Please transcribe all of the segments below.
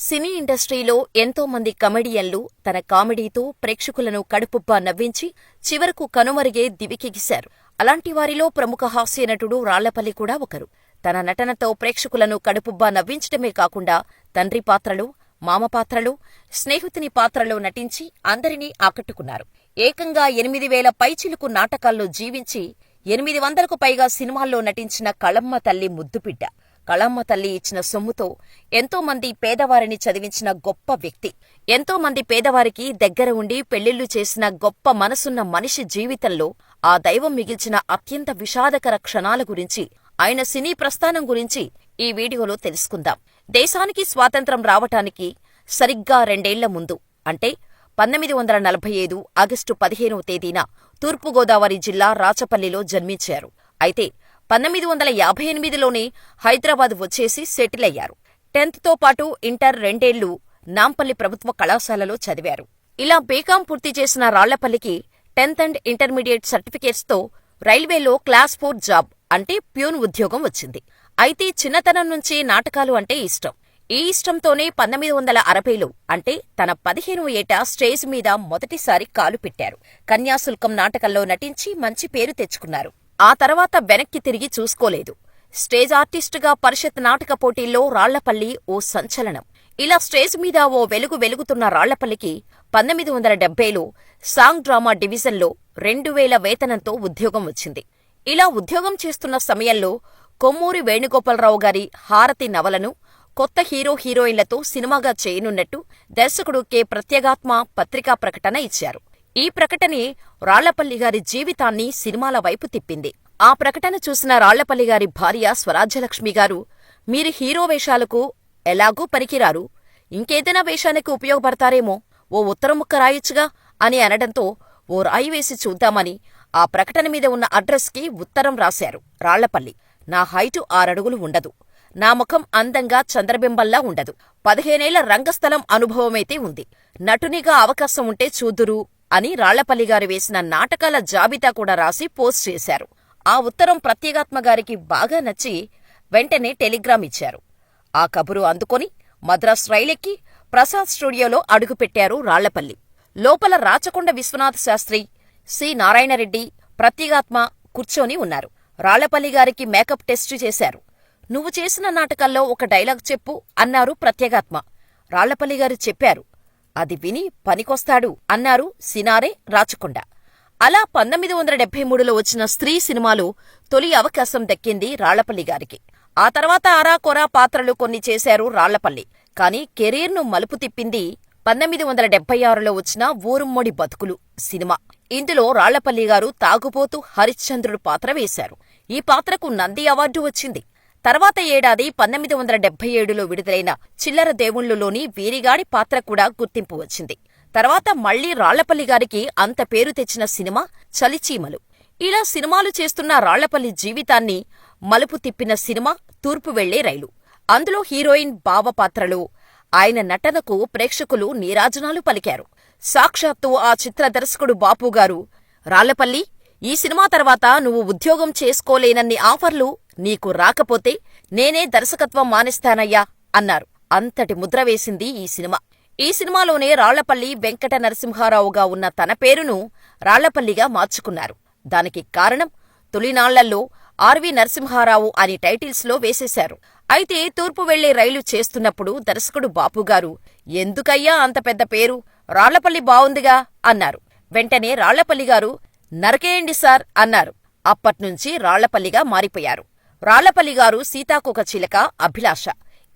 సినీ ఇండస్ట్రీలో ఎంతో మంది కమెడియన్లు తన కామెడీతో ప్రేక్షకులను కడుపుబ్బా నవ్వించి చివరకు కనుమరుగే దివికెగిశారు అలాంటి వారిలో ప్రముఖ హాస్య నటుడు రాళ్ళపల్లి కూడా ఒకరు. తన నటనతో ప్రేక్షకులను కడుపుబ్బా నవ్వించడమే కాకుండా తండ్రి పాత్రలు మామ పాత్రలు స్నేహితుని పాత్రలో నటించి అందరినీ ఆకట్టుకున్నారు. ఏకంగా ఎనిమిది వేల పైచిలుకు నాటకాల్లో జీవించి ఎనిమిది వందలకు పైగా సినిమాల్లో నటించిన కళమ్మ తల్లి ముద్దుబిడ్డ కళమ్మ తల్లి ఇచ్చిన సొమ్ముతో ఎంతో మంది పేదవారిని చదివించిన గొప్ప వ్యక్తి. ఎంతో మంది పేదవారికి దగ్గర ఉండి పెళ్ళిళ్ళు చేసిన గొప్ప మనసున్న మనిషి జీవితంలో ఆ దైవం మిగిల్చిన అత్యంత విషాదకర క్షణాల గురించి ఆయన సినీ ప్రస్థానం గురించి ఈ వీడియోలో తెలుసుకుందాం. దేశానికి స్వాతంత్రం రావటానికి సరిగ్గా రెండేళ్ళ ముందు అంటే పంతొమ్మిది వందల నలభై ఐదు ఆగస్టు పదిహేనవ తేదీన తూర్పుగోదావరి జిల్లా రాచపల్లిలో జన్మించారు. అయితే పంతొమ్మిది వందల యాభై ఎనిమిదిలోనే హైదరాబాద్ వచ్చేసి సెటిల్ అయ్యారు. టెన్త్తో పాటు ఇంటర్ రెండేళ్ళు నాంపల్లి ప్రభుత్వ కళాశాలలో చదివారు. ఇలా బీకాం పూర్తి చేసిన రాళ్ళపల్లికి టెన్త్ అండ్ ఇంటర్మీడియట్ సర్టిఫికేట్స్తో రైల్వేలో క్లాస్ ఫోర్ జాబ్ అంటే ప్యూన్ ఉద్యోగం వచ్చింది. అయితే చిన్నతనం నుంచి నాటకాలు అంటే ఇష్టం. ఈ ఇష్టంతోనే పంతొమ్మిది వందల అరవైలో అంటే తన పదిహేను ఏట స్టేజ్ మీద మొదటిసారి కాలు పెట్టారు. కన్యాశుల్కం నాటకంలో నటించి మంచి పేరు తెచ్చుకున్నారు. ఆ తర్వాత వెనక్కి తిరిగి చూసుకోలేదు. స్టేజ్ ఆర్టిస్టుగా పరిషత్ నాటక పోటీల్లో రాళ్ళపల్లి ఓ సంచలనం. ఇలా స్టేజ్ మీద ఓ వెలుగు వెలుగుతున్న రాళ్ళపల్లికి పంతొమ్మిది వందల డెబ్బైలో సాంగ్ డ్రామా డివిజన్లో రెండు వేల వేతనంతో ఉద్యోగం వచ్చింది. ఇలా ఉద్యోగం చేస్తున్న సమయంలో కొమ్మూరి వేణుగోపాలరావు గారి హారతి నవలను కొత్త హీరో హీరోయిన్లతో సినిమాగా చేయనున్నట్టు దర్శకుడు కె. ప్రత్యేగాత్మ పత్రికా ప్రకటన ఇచ్చారు. ఈ ప్రకటనే రాళ్ళపల్లి గారి జీవితాన్ని సినిమాల వైపు తిప్పింది. ఆ ప్రకటన చూసిన రాళ్ళపల్లి గారి భార్య స్వరాజ్యలక్ష్మి గారు మీరు హీరో వేషాలకు ఎలాగూ పనికిరారు ఇంకేదైనా వేషానికి ఉపయోగపడతారేమో. ఓ ఉత్తరం ముక్క రాయొచ్చుగా అని అనడంతో ఓ రాయి వేసి చూద్దామని ఆ ప్రకటన మీద ఉన్న అడ్రస్కి ఉత్తరం రాశారు రాళ్ళపల్లి. నా హైటు ఆరడుగులు ఉండదు. నా ముఖం అందంగా చంద్రబింబంలా ఉండదు. పదిహేనేళ్ళ రంగస్థలం అనుభవమైతే ఉంది. నటునిగా అవకాశం ఉంటే చూదురు. అని రాళ్ళపల్లి గారు వేసిన నాటకాల జాబితా కూడా రాసి పోస్ట్ చేశారు. ఆ ఉత్తరం ప్రత్యేగాత్మ గారికి బాగా నచ్చి వెంటనే టెలిగ్రామ్ ఇచ్చారు. ఆ కబురు అందుకొని మద్రాస్ రైలెక్కి ప్రసాద్ స్టూడియోలో అడుగుపెట్టారు రాళ్ళపల్లి. లోపల రాచకొండ విశ్వనాథ శాస్త్రి సి. నారాయణరెడ్డి ప్రత్యేగాత్మ కూర్చొని ఉన్నారు. రాళ్ళపల్లి గారికి మేకప్ టెస్టు చేశారు. నువ్వు చేసిన నాటకాల్లో ఒక డైలాగ్ చెప్పు అన్నారు ప్రత్యేగాత్మ. రాళ్ళపల్లి గారు చెప్పారు. అది విని పనికొస్తాడు అన్నారు సినారే రాచకొండ. అలా పంతొమ్మిది వందల డెబ్బై మూడులో వచ్చిన స్త్రీ సినిమాలో తొలి అవకాశం దక్కింది రాళ్ళపల్లి గారికి. ఆ తర్వాత ఆరాకొరా పాత్రలు కొన్ని చేశారు రాళ్ళపల్లి. కాని కెరీర్ను మలుపు తిప్పింది పంతొమ్మిది వందల డెబ్బై ఆరులో వచ్చిన ఊరుమ్మడి బతుకులు సినిమా. ఇందులో రాళ్ళపల్లి గారు తాగుపోతూ హరిశ్చంద్రుడు పాత్ర వేశారు. ఈ పాత్రకు నంది అవార్డు వచ్చింది. తర్వాత ఏడాది పంతొమ్మిది వందల డెబ్బై ఏడులో విడుదలైన చిల్లర దేవుళ్ళులోని వీరిగాడి పాత్ర కూడా గుర్తింపు వచ్చింది. తర్వాత మళ్ళీ రాళ్ళపల్లి గారికి అంత పేరు తెచ్చిన సినిమా చలిచీమలు. ఇలా సినిమాలు చేస్తున్న రాళ్ళపల్లి జీవితాన్ని మలుపు తిప్పిన సినిమా తూర్పు వెళ్ళే రైలు. అందులో హీరోయిన్ బావ పాత్రలో ఆయన నటనకు ప్రేక్షకులు నీరాజనాలు పలికారు. సాక్షాత్తు ఆ చిత్ర దర్శకుడు బాపుగారు రాళ్ళపల్లి ఈ సినిమా తర్వాత నువ్వు ఉద్యోగం చేసుకోలేనన్ని ఆఫర్లు నీకు రాకపోతే నేనే దర్శకత్వం మానేస్తానయ్యా అన్నారు. అంతటి ముద్ర వేసింది ఈ సినిమా. ఈ సినిమాలోనే రాళ్ళపల్లి వెంకట నరసింహారావుగా ఉన్న తన పేరును రాళ్ళపల్లిగా మార్చుకున్నారు. దానికి కారణం తొలినాళ్ళలో ఆర్వి నరసింహారావు అని టైటిల్స్లో వేసేశారు. అయితే తూర్పు వెళ్ళే రైలు చేస్తున్నప్పుడు దర్శకుడు బాపుగారు ఎందుకయ్యా అంత పెద్ద పేరు? రాళ్ళపల్లి బావుందిగా అన్నారు. వెంటనే రాళ్ళపల్లిగారు నరకేయండి సార్ అన్నారు. అప్పట్నుంచి రాళ్ళపల్లిగా మారిపోయారు. రాళ్ళపల్లిగారు సీతాకొక చిలక అభిలాష.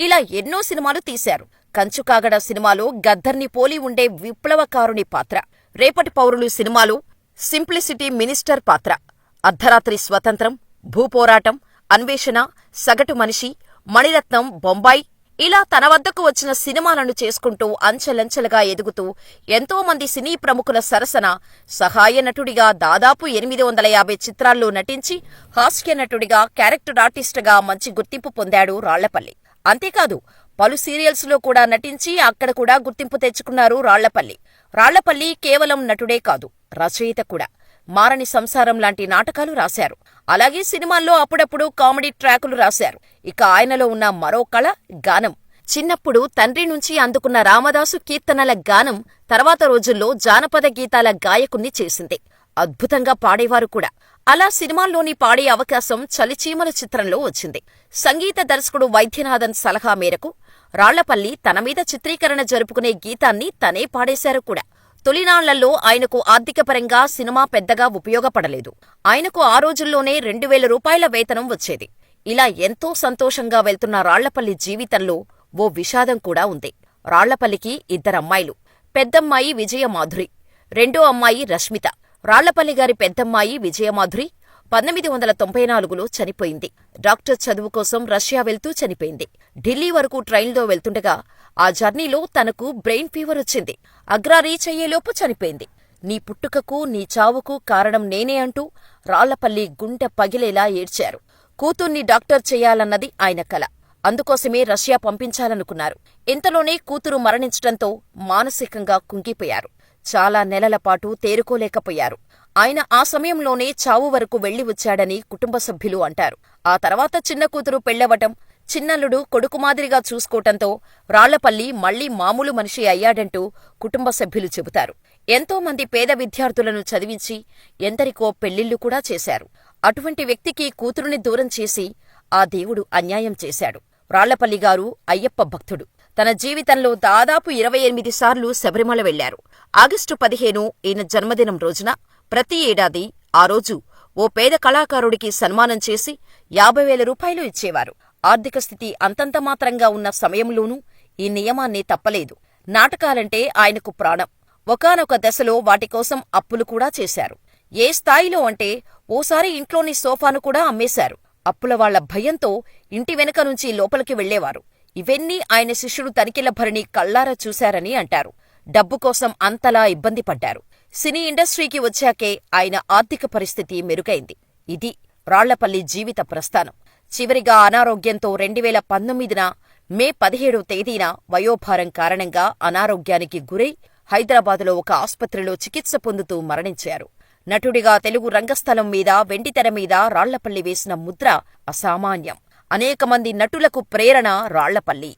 ఇలా ఎన్నో సినిమాలు తీశారు. కంచుకాగడ సినిమాలో గద్దర్ని పోలి ఉండే విప్లవకారుని పాత్ర. రేపటి పౌరులు సినిమాలో సింప్లిసిటీ మినిస్టర్ పాత్ర. అర్ధరాత్రి స్వతంత్రం భూపోరాటం అన్వేషణ సగటు మనిషి మణిరత్నం బొంబాయి ఇలా తన వద్దకు వచ్చిన సినిమాలను చేసుకుంటూ అంచెలంచెలుగా ఎదుగుతూ ఎంతో మంది సినీ ప్రముఖుల సరసన సహాయ నటుడిగా దాదాపు ఎనిమిది వందల యాభై చిత్రాల్లో నటించి హాస్య నటుడిగా క్యారెక్టర్ ఆర్టిస్టుగా మంచి గుర్తింపు పొందాడు రాళ్ళపల్లి. అంతేకాదు పలు సీరియల్స్లో కూడా నటించి అక్కడ కూడా గుర్తింపు తెచ్చుకున్నారు రాళ్ళపల్లి. రాళ్ళపల్లి కేవలం నటుడే కాదు రచయిత కూడా. మారని సంసారం లాంటి నాటకాలు రాశారు. అలాగే సినిమాల్లో అప్పుడప్పుడు కామెడీ ట్రాకులు రాశారు. ఇక ఆయనలో ఉన్న మరో కళ గానం. చిన్నప్పుడు తండ్రి నుంచి అందుకున్న రామదాసు కీర్తనల గానం తర్వాత రోజుల్లో జానపద గీతాల గాయకుణ్ణి చేసింది. అద్భుతంగా పాడేవారు కూడా. అలా సినిమాల్లోని పాడే అవకాశం చలిచీమల చిత్రంలో వచ్చింది. సంగీత దర్శకుడు వైద్యనాథన్ సలహా మేరకు రాళ్ళపల్లి తన మీద చిత్రీకరణ జరుపుకునే గీతాన్ని తనే పాడేశారు కూడా. తొలినాళ్ళలో ఆయనకు ఆర్థికపరంగా సినిమా పెద్దగా ఉపయోగపడలేదు. ఆయనకు ఆ రోజుల్లోనే రెండు వేల రూపాయల వేతనం వచ్చేది. ఇలా ఎంతో సంతోషంగా వెళ్తున్న రాళ్ళపల్లి జీవితంలో ఓ విషాదం కూడా ఉంది. రాళ్ళపల్లికి ఇద్దరమ్మాయిలు పెద్దమ్మాయి విజయమాధురి రెండో అమ్మాయి రష్మిత. రాళ్ళపల్లి గారి పెద్దమ్మాయి విజయమాధురి పంతొమ్మిది వందల తొంభై నాలుగులో చనిపోయింది. డాక్టర్ చదువు కోసం రష్యా వెళ్తూ చనిపోయింది. ఢిల్లీ వరకు ట్రైన్లో వెళ్తుండగా ఆ జర్నీలో తనకు బ్రెయిన్ ఫీవర్ వచ్చింది. అగ్రా రీచ్ అయ్యేలోపు చనిపోయింది. నీ పుట్టుకకు నీ చావుకు కారణం నేనే అంటూ రాళ్ళపల్లి గుండె పగిలేలా ఏడ్చారు. కూతుర్ని డాక్టర్ చెయ్యాలన్నది ఆయన కల. అందుకోసమే రష్యా పంపించాలనుకున్నారు. ఇంతలోనే కూతురు మరణించటంతో మానసికంగా కుంగిపోయారు. చాలా నెలల పాటు తేరుకోలేకపోయారు. ఆయన ఆ సమయంలోనే చావు వరకు వెళ్ళి వచ్చాడని కుటుంబ సభ్యులు అంటారు. ఆ తర్వాత చిన్న కూతురు పెళ్ళవటం చిన్నల్లుడు కొడుకు మాదిరిగా చూసుకోవటంతో రాళ్ళపల్లి మళ్ళీ మామూలు మనిషి అయ్యాడంటూ కుటుంబ సభ్యులు చెబుతారు. ఎంతోమంది పేద విద్యార్థులను చదివించి ఎందరికో పెళ్ళిళ్ళు కూడా చేశారు. అటువంటి వ్యక్తికి కూతురుని దూరం చేసి ఆ దేవుడు అన్యాయం చేశాడు. రాళ్ళపల్లి గారు అయ్యప్ప భక్తుడు. తన జీవితంలో దాదాపు ఇరవై ఎనిమిది సార్లు శబరిమల వెళ్ళారు ఆగస్టు పదిహేను ఈయన జన్మదినం రోజున ప్రతి ఏడాది ఆ రోజు ఓ పేద కళాకారుడికి సన్మానం చేసి యాభై వేల రూపాయలు ఇచ్చేవారు. ఆర్థిక స్థితి అంతంత మాత్రంగా ఉన్న సమయంలోనూ ఈ నియమాన్ని తప్పలేదు. నాటకాలంటే ఆయనకు ప్రాణం. ఒకానొక దశలో వాటికోసం అప్పులు కూడా చేశారు. ఏ స్థాయిలో అంటే ఓసారి ఇంట్లోని సోఫాను కూడా అమ్మేశారు. అప్పుల వాళ్ళ భయంతో ఇంటి వెనుక నుంచి లోపలికి వెళ్ళేవారు ఇవన్నీ ఆయన శిష్యుడు తనిఖీల భరణి కళ్ళారా చూశారని అంటారు. డబ్బు కోసం అంతలా ఇబ్బంది పడ్డారు. సినీ ఇండస్ట్రీకి వచ్చాకే ఆయన ఆర్థిక పరిస్థితి మెరుగైంది. ఇది రాళ్ళపల్లి జీవిత ప్రస్థానం. చివరిగా అనారోగ్యంతో రెండువేల పంతొమ్మిదిన మే పదిహేడవ తేదీన వయోభారం కారణంగా అనారోగ్యానికి గురై హైదరాబాదులో ఒక ఆసుపత్రిలో చికిత్స పొందుతూ మరణించారు. నటుడిగా తెలుగు రంగస్థలం మీద వెండితెర మీద రాళ్ళపల్లి వేసిన ముద్ర అసామాన్యం. అనేక మంది నటులకు ప్రేరణ రాళ్ళపల్లి.